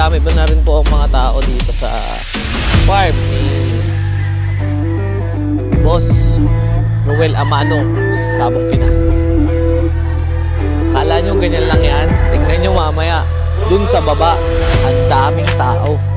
at dumadami ba na rin po ang mga tao dito sa farm ni Boss Ruel Amano, Sabong Pinas. Kala nyo ganyan lang yan? Tingnan nyo mamaya. Dun sa baba, ang daming tao.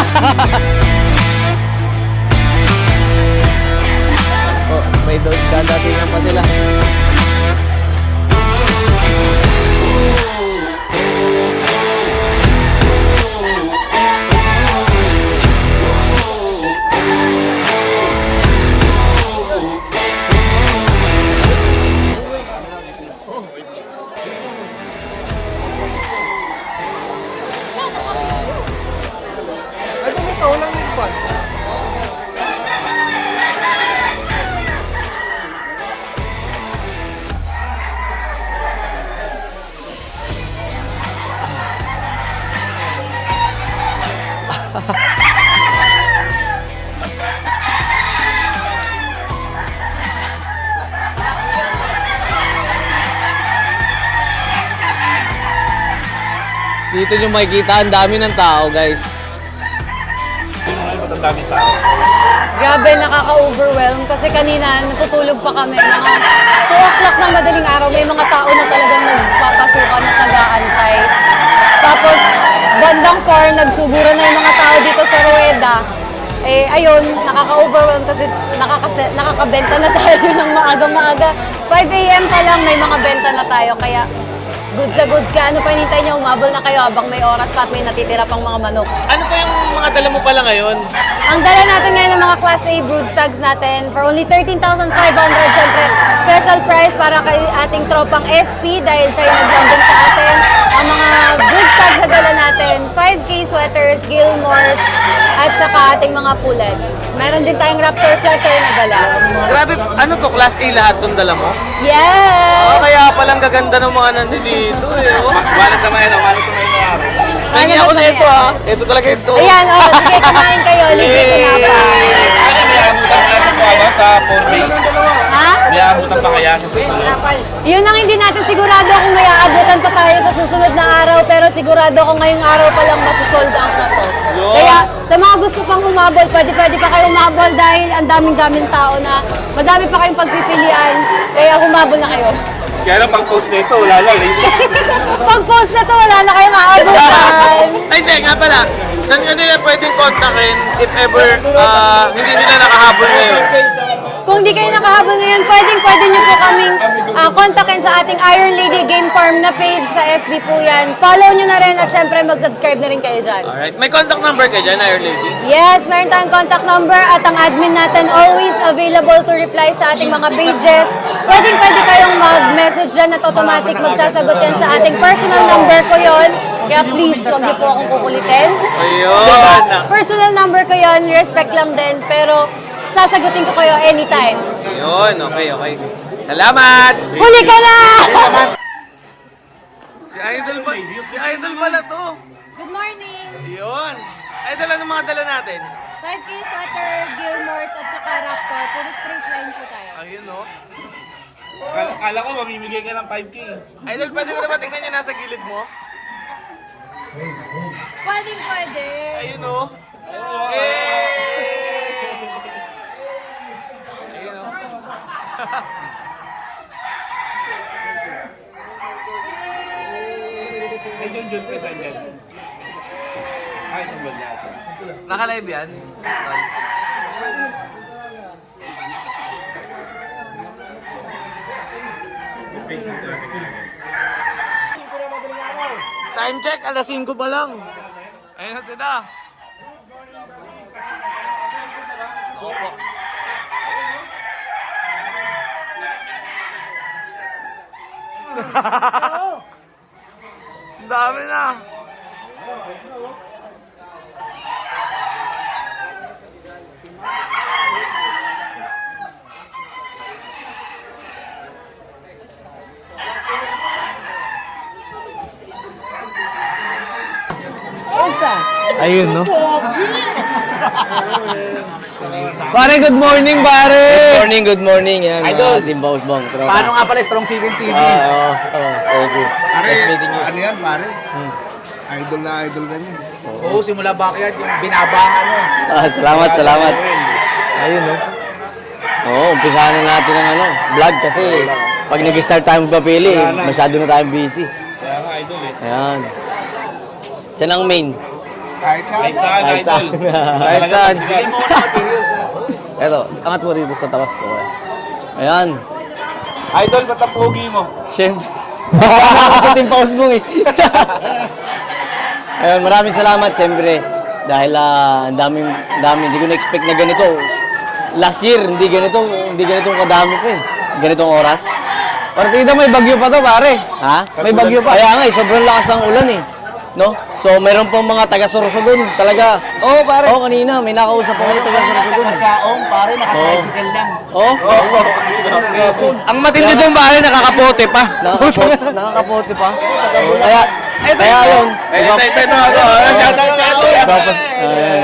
oh, may dadatingan pa sila. Dito nyo makikita, ang dami ng tao, guys. Ang daming tao. Grabe, nakaka-overwhelm kasi kanina natutulog pa kami. Mga 2 o'clock ng madaling araw, may mga tao na talagang nagpapasukan na taga-antay. Tapos, bandang 4, nagsuguro na yung mga tao dito sa Rueda. Eh, ayun, nakaka-overwhelm kasi nakakase, nakakabenta na tayo ng maaga-maaga. 5 a.m. pa lang may mga benta na tayo. Kaya, goods sa goods ka. Ano pa hinintay nyo? Umabol na kayo habang may oras pa at may natitira pang mga manok. Ano pa yung mga dala mo pala ngayon? Ang dala natin ngayon ng mga Class A brood stags natin for only 13,500. Siyempre, special price para kay ating tropang SP dahil siya yung naglambing sa atin. Ang mga brood stags na dala natin, 5K sweaters, Gilmores, at saka ating mga pullets. Meron din tayong Raptor sweater na dala. Grabe, ano to? Class A lahat tong dala mo? Yes! Oh, kaya palang gaganda ng mga nandito eh. Oh. Wala sa mga, wala sa mga araw. Nangi ako na ito ha. Ito talaga ito. Ayan, oh, sige, kumain kayo. Libre ko na pa. Ano, may abutan kuha ba sa 4 days? Ha? May abutan pa kaya sa susunod? Yun ang hindi natin sigurado kung may aabutan pa tayo sa susunod na araw pero sigurado ko ngayong araw pa lang masusold out na to. Yun. Kaya sa mga gusto pang humabol, pwede pwede pa kayo humabol dahil ang daming-daming tao na madami pa kayong pagpipilian. Kaya humabol na kayo. Kaya lang pag-post nito, wala lang. Pag post na to, wala na kayong aabutan. Ay, hindi nga pala. Saan ka nila pwedeng kontakin if ever ah, hindi sila nakahabol ngayon? Kung di kayo nakahabol ngayon, pwedeng pwede nyo po kaming ah, kontakin sa ating Iron Lady Game Farm na page sa FB po yan. Follow nyo na rin at syempre mag-subscribe na rin kayo dyan. Alright. May contact number ka dyan, Iron Lady? Yes, meron tayong contact number at ang admin natin always available to reply sa ating mga pages. Pwedeng pwede kayong mag-message dyan at automatic magsasagot yan sa ating personal number ko yon. Kaya please, huwag niyo po akong kukulitin. Ayun. Diba? Personal number ko yon, respect lang din, pero sasagutin ko kayo anytime. Ayun, okay, okay. Salamat! Huli ka na! Si Idol ba? Si Idol pala to. Good morning! Ayun. Idol, ano mga dala natin? 5K sweater, Gilmores at saka Raptor. Puro straight line po tayo. Ayun, no? Kala, kala ko mamimigay ka ng 5K. Idol, pwede ko naman tingnan yung nasa gilid mo? Pwede, pwede. Ayun, no? Yay! Ayun, no? Ay, John John ka saan dyan? Ay, ba natin? Naka-live yan? Time check, alas 5 pa lang. Ayun na sila. Opo. Ang dami na. Ayun, no? Pare, good morning, pare! Good morning, good morning. Yan, Idol. mga Team Boss Bong. Tropa. Paano nga pala Strong Chicken TV? Ah, oo, oo, okay. Pare, Nice meeting you. ano yan pare? Idol na idol ka niyan. Oo, simula backyard yung binabangan mo. Ah, salamat, salamat. Ayun, no? Oo, umpisahan na natin ang ano, vlog kasi pag nag-start tayo magpapili, masyado na tayong busy. Kaya nga, idol eh. Ayan. Yan ang main. Kahit sa Kahit saan, Kahit idol. saan. Kahit saan. Bigay mo na materials. Eto, angat mo rito sa tawas ko. eh. Ayan. Idol, ba't ang pogi mo? Siyempre. sa Team Paus Bong eh. Ayun, maraming salamat siyempre. Dahil ah, ang daming, dami, hindi ko na-expect na ganito. Last year, hindi ganito, hindi ganito kadami pa eh. Ganitong oras. Partida may bagyo pa to, pare. Ha? May bagyo pa. Kaya nga eh, sobrang lakas ng ulan eh. No? So, meron pong mga taga-Sorsogon talaga. Oo, pare. Oo, kanina, may nakausap ako ng taga-Sorsogon. Nakasaong pare, naka-tricycle lang. Oo? Ang matindi doon, pare, nakakapote pa. Nakakapote, nakakapote pa. Kaya, kaya yun. Ito, ito, ito. Shout out, shout out.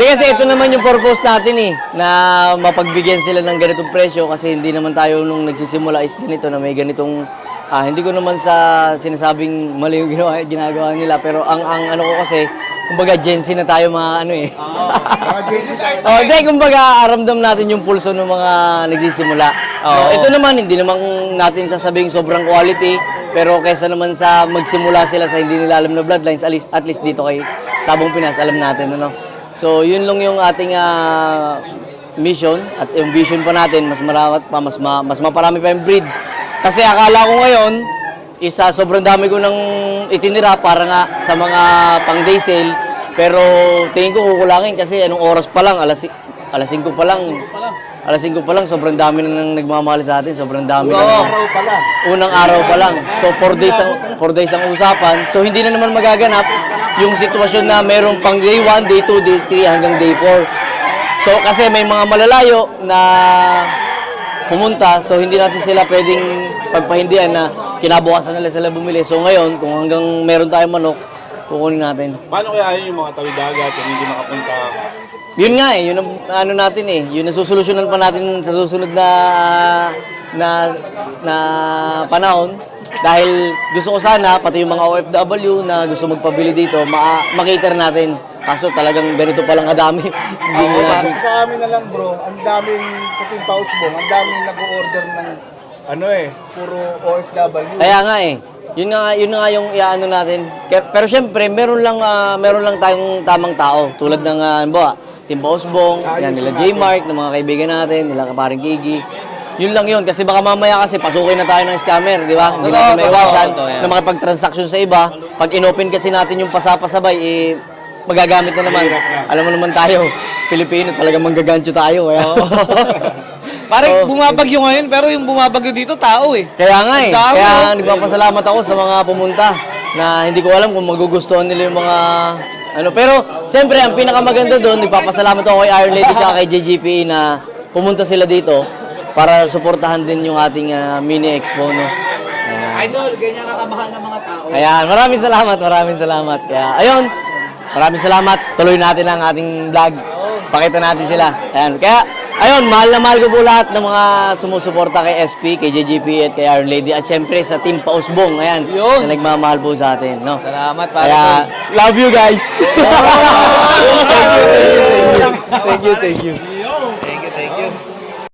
Di kasi ito naman yung purpose natin eh, na mapagbigyan sila ng ganitong presyo kasi hindi naman tayo nung nagsisimula is ganito na may ganitong ah, hindi ko naman sa sinasabing mali yung ginawa, ginagawa nila pero ang ang ano ko kasi kumbaga Gen Z na tayo mga ano eh. Mga Jesus ay Oh, hindi, kumbaga, aramdam natin yung pulso ng mga nagsisimula. So, ito naman, hindi naman natin sasabing sobrang quality, pero kaysa naman sa magsimula sila sa hindi nila alam na bloodlines, at least, at least dito kay Sabong Pinas, alam natin, ano. So, yun lang yung ating ah, mission at yung vision pa natin, mas marawat pa, mas, ma, mas maparami pa yung breed. Kasi akala ko ngayon, isa sobrang dami ko nang itinira para nga sa mga pang day sale. Pero tingin ko kukulangin kasi anong oras pa lang? Alas alas 5 pa lang. Alas 5 pa lang. Sobrang dami na nang nagmamahal sa atin. Sobrang dami na araw pa lang. unang araw pa lang. So 4 days ang 4 days ang usapan. So hindi na naman magaganap yung sitwasyon na merong pang day 1 day 2 day 3 hanggang day 4 so kasi may mga malalayo na pumunta so hindi natin sila pwedeng pagpahindihan na kinabukasan nila sila bumili. So ngayon kung hanggang meron tayong manok kukunin natin. Paano kaya yun yung mga tawid dagat kung hindi makapunta? yun nga eh, yun ang ano natin eh, yun ang susolusyonan pa natin sa susunod na na na panahon. Dahil gusto ko sana pati yung mga OFW na gusto magpabili dito ma makiter natin kaso talagang ganito palang kadami hindi Ako, na sa amin na lang bro, ang daming sa Team Pausbong, ang daming nag-order ng ano eh, puro OFW. Kaya nga eh. Yun nga, yun nga yung iaano natin. Kaya- Pero syempre, meron lang ah, meron lang tayong tamang tao tulad ng uh, ba, Team Osbong, yan nila J Mark, ng mga kaibigan natin, nila kaparing Gigi. Yun lang yun kasi baka mamaya kasi pasukin na tayo ng scammer, di ba? Hindi natin may iwasan na makipag-transaction sa iba. Pag inopen kasi natin yung pasapasabay, eh, magagamit na naman. Alam mo naman tayo, Pilipino, talagang manggagancho tayo. Kaya. Pare, Oo. bumabagyo ngayon, pero yung bumabagyo dito, tao eh. Kaya nga eh. Dami, Kaya oh. nagpapasalamat ako sa mga pumunta na hindi ko alam kung magugustuhan nila yung mga ano. Pero, siyempre, ang pinakamaganda doon, nagpapasalamat ako kay Iron Lady at kay JGPE na pumunta sila dito para suportahan din yung ating ah, mini expo, no? Ayan. Idol, ganyan kakamahal ng mga tao. Ayan, maraming salamat, maraming salamat. Kaya, ayun, maraming salamat. Tuloy natin ang ating vlog. Pakita natin sila. Ayan, kaya, ayun, mahal na mahal ko po lahat ng mga sumusuporta kay SP, kay JGP at kay Iron Lady. At syempre sa Team Pausbong, ayan, Yun. na nagmamahal po sa atin, no? Salamat, pare. Kaya, love you guys. thank you, thank you, thank you. Thank you, thank you.